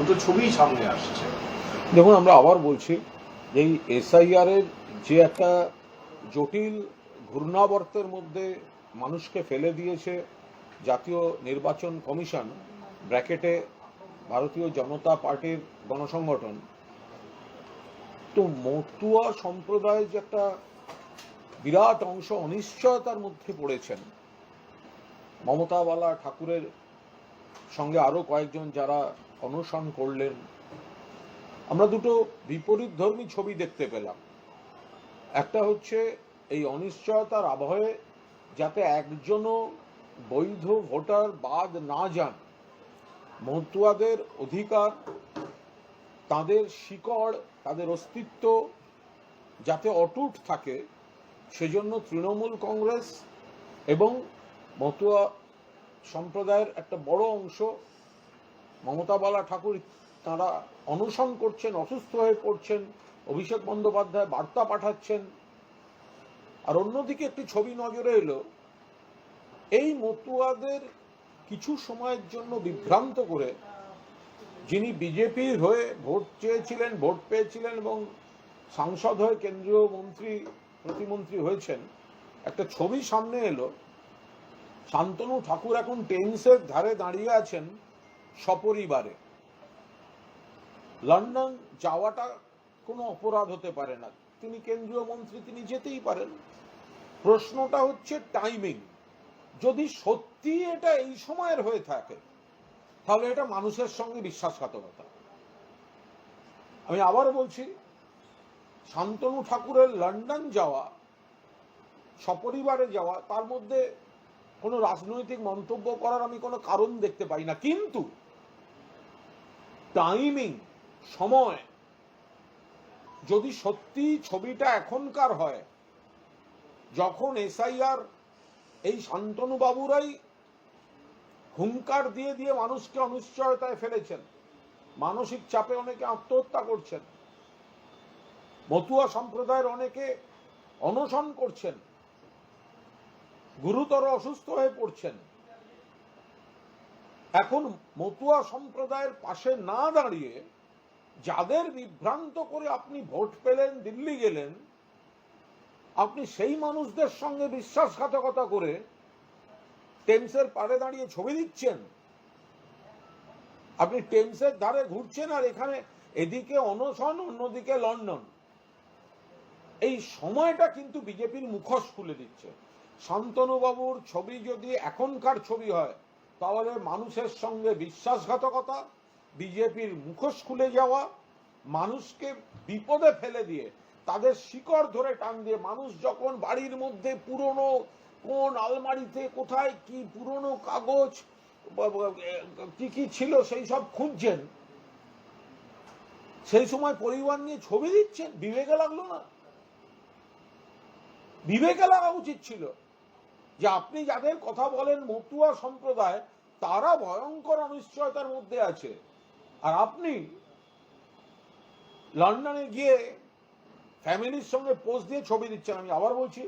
দুটো ছবি সামনে আসছে। দেখুন, আমরা আবার বলছি, এই এসআইআর এর যে একটা জটিল ঘূর্ণাবর্তের মধ্যে মানুষকে ফেলে দিয়েছে জাতীয় নির্বাচন কমিশন, ব্র্যাকেটে ভারতীয় জনতা পার্টির গণসংগঠন, তো মতুয়া সম্প্রদায় যে একটা বিরাট অংশ অনিশ্চয়তার মধ্যে পড়েছেন মমতাওয়ালা ঠাকুরের সঙ্গে আরও কয়েকজন যারা অনশন করলেন। আমরা দুটো বিপরীত ধর্মী ছবি দেখতে পেলাম। একটা হচ্ছে এই অনিশ্চয়তার আবহে যাতে একজনও বৈধ ভোটার বাদ না যান। মতুয়াদের অধিকার, তাদের শিকড়, তাদের অস্তিত্ব যাতে অটুট থাকে, সেজন্য তৃণমূল কংগ্রেস এবং মতুয়া সম্প্রদায়ের একটা বড় অংশ মমতা বালা ঠাকুর তারা অনশন করছেন, অসুস্থ হয়ে পড়ছেন, অভিষেক বন্দ্যোপাধ্যায় বার্তা পাঠাচ্ছেন। আর অন্যদিকে একটি ছবি নজরে এলো, এই মতুয়াদের কিছু সময়ের জন্য বিভ্রান্ত করে যিনি বিজেপির হয়ে ভোট চেয়েছিলেন, ভোট পেয়েছিলেন এবং সাংসদ হয়ে কেন্দ্রীয় মন্ত্রী, প্রতিমন্ত্রী হয়েছেন, একটা ছবি সামনে এলো, শান্তনু ঠাকুর এখন টেন্সের ধারে দাঁড়িয়ে আছেন। সপরিবারে। লন্ডন যাওয়াটা কোনো অপরাধ হতে পারে না। তিনি কেন্দ্রীয় মন্ত্রী, তিনি যেতেই পারেন। প্রশ্নটা হচ্ছে টাইমিং যদি সত্যি এটা এই সময়ের হয়ে থাকে, তাহলে এটা মানুষের সঙ্গে বিশ্বাসঘাতকতা। আমি আবার বলছি, শান্তনু ঠাকুরের লন্ডন যাওয়া, সপরিবারে যাওয়া, তার মধ্যে কোনো রাজনৈতিক মন্তব্য করার আমি কোনো কারণ দেখতে পাই না। কিন্তু টাইমিং সময়, যদি সত্যি ছবিটা এখনকার হয়, যখন এসআইআর এই শান্তনু বাবুরাই হুঙ্কার দিয়ে দিয়ে মানুষকে অনিশ্চয়তায় ফেলেছেন, মানসিক চাপে অনেকে আত্মহত্যা করছেন, মতুয়া সম্প্রদায়ের অনেকে অনশন করছেন গুরুতর অসুস্থ হয়ে পড়ছেন। এখন মতুয়া সম্প্রদায়ের পাশে না দাঁড়িয়ে যাদের বিভ্রান্ত করে আপনি ভোট পেলেন, দিল্লি গেলেন, আপনি সেই মানুষদের সঙ্গে বিশ্বাসঘাতকতা করে টেমসের পাড়ে দাঁড়িয়ে ছবি দিচ্ছেন। আপনি টেমসের ধারে ঘুরছেন আর এখানে এদিকে অনশন, অন্যদিকে লন্ডন। এই সময়টা কিন্তু বিজেপির মুখোশ খুলে দিচ্ছে। শান্তনুবাবুর ছবি যদি এখনকার ছবি হয়, তাহলে মানুষের সঙ্গে বিশ্বাসঘাতকতা, বিজেপির মুখোশ খুলে যাওয়া, মানুষকে বিপদে ফেলে দিয়ে, তাদের শিকড় ধরে টান দিয়ে, মানুষ যখন বাড়ির মধ্যে পুরনো কোন আলমারিতে কোথায় কি পুরনো কাগজ কি কি ছিল সেই সব খুঁজছেন, সেই সময় পরিবার নিয়ে ছবি দিচ্ছেন? বিবেকে লাগল না? বিবেকে লাগা উচিত ছিল। যে আপনি যাদের কথা বলেন মতুয়া সম্প্রদায়, তারা ভয়ঙ্কর অনিশ্চয়তার মধ্যে আছে। আর আপনি লন্ডনে গিয়ে ফ্যামিলির সঙ্গে পোস্ট দিয়ে ছবি দিচ্ছেন, আমি আবার বলছি,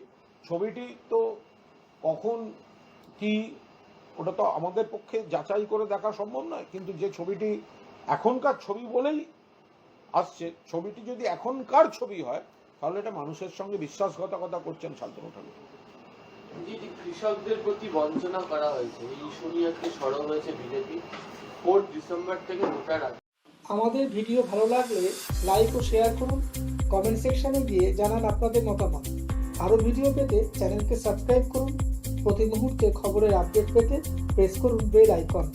ছবিটি তো কখন, কি, ওটা তো আমাদের পক্ষে যাচাই করে দেখা সম্ভব নয়, কিন্তু যে ছবিটি এখনকার ছবি বলেই আসছে, ছবিটি যদি এখনকার ছবি হয়, তাহলে এটা মানুষের সঙ্গে বিশ্বাসঘাতকতা করছেন শান্তনু ঠাকুর। যে যে কৃষকদের প্রতি বঞ্চনা করা হয়েছে, এই ইস্যু নিয়ে আজকে সরব হয়েছে বিজেপি। ফোর্থ ডিসেম্বর থেকে ভোটার আমাদের ভিডিও ভালো লাগলে লাইক ও শেয়ার করুন। কমেন্ট সেকশনে গিয়ে জানান আপনাদের মতামত। আরও ভিডিও পেতে চ্যানেলকে সাবস্ক্রাইব করুন। প্রতি মুহূর্তে খবরের আপডেট পেতে প্রেস করুন বেল আইকন।